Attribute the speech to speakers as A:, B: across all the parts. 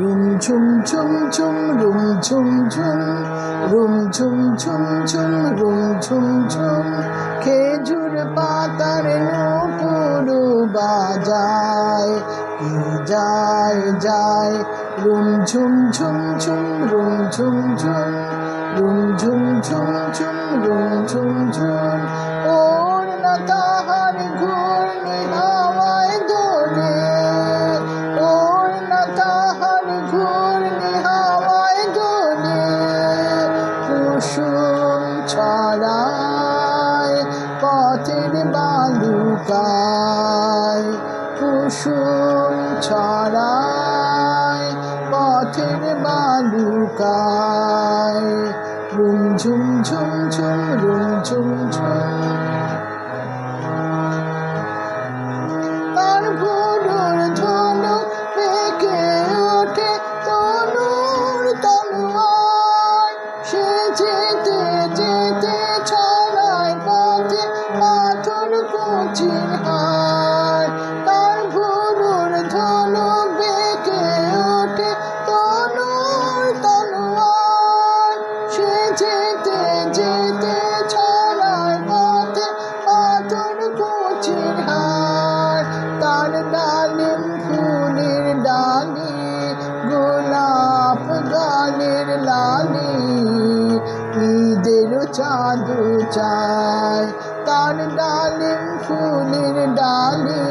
A: Room ঝুম ঝুম ঝুম রুম ঝুম ঝুম রুম ঝুম ঝুম ঝুম রুম ঝুম ঝুম খেজুর পাতার নপুরু বাজায় কে যায় যায় রুম ঝুম ঝুম ঝুম রুম ঝুম ঝুম রুম ঝুম ঝুম ঝুম রুম ঝুম ঝুম বালুকায় কুসুম ছড়ায় পথের বালুকায়। রুম ঝুম ঝুম ঝুম রুম ঝুম ঝুম। ডালিম ফুলের ডালি গোলাপ গালের লালি ঈদের চাঁদ চায় তার ডালিম ফুলের ডালি,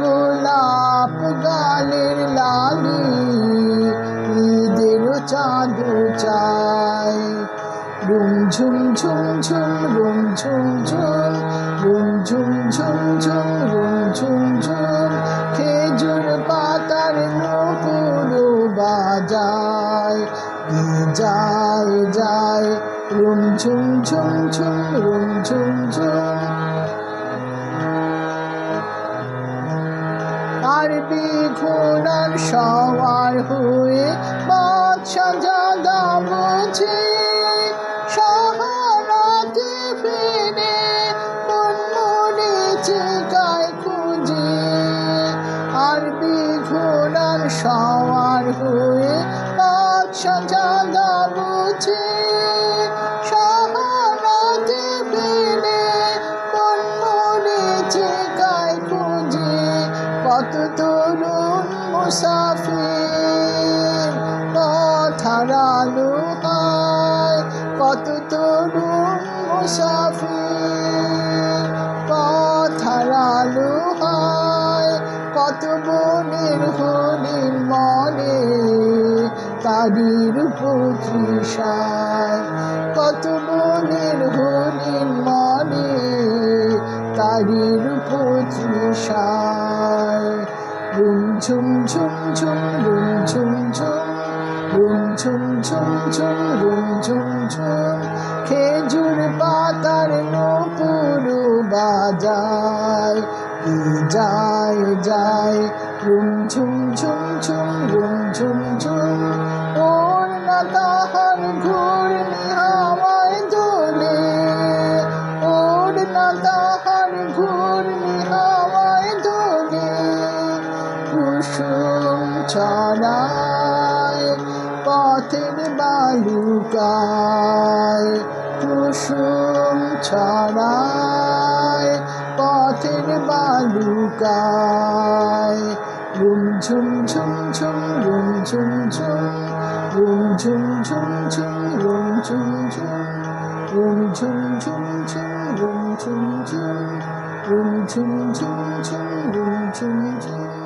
A: গোলাপ গালের লালি ঈদের চাঁদ চায়। রুম ঝুম ঝুম ঝুম, রুম ঝুম ঝুম, রুম ঝুম ঝুম ঝুম, রুম ঝুম ঝুম। খেজুর পাতার নপুরো বাজায়। যায় যায়, রুম, ঝুম ঝুম ঝুম, রুম, ঝুম ঝুম। আরবি ঘোড়ার সওয়ার হয়ে বাদশা জাদা বুঝে জাদা বুঝে সাহারাতে ফিরে মন মনে খুঁজে কত তরুণ মুসাফির পথ হারালো কত তরুণ মুসাফির পথ হারালো হায় কত বনের হরিণ মনে তারির পুত্রিষায় কত বনের হরিণ মনে তারির পুত্রিষায় রুম ঝুম ঝুম ঝুম রুম ঝুম ঝুম রুম ঝুম ঝুম ঝুম রুম ঝুম ঝুম। খেজুর পাতার নপুরু বাজায় যায় যায় রুম ঝুম ঝুম ঝুম রুম ঝুম ঝুম ওর না তাহার ঘূর্ণি হাওয়ায় দোলে ওর না তাহার ঘূর্ণি হাওয়ায় দোলে কুসুম ছড়ায় পথের বালুকায় কুসুম ছড়ায় পথের বালুকায় রুম ঝুম ঝুম ঝুম রুম ঝুম ঝুম রুম ঝুম ঝুম ঝুম রুম ঝুম ঝুম রুম ঝুম ঝুম ঝুম রুম ঝুম ঝুম রুম ঝুম ঝুম ঝুম রুম ঝুম ঝুম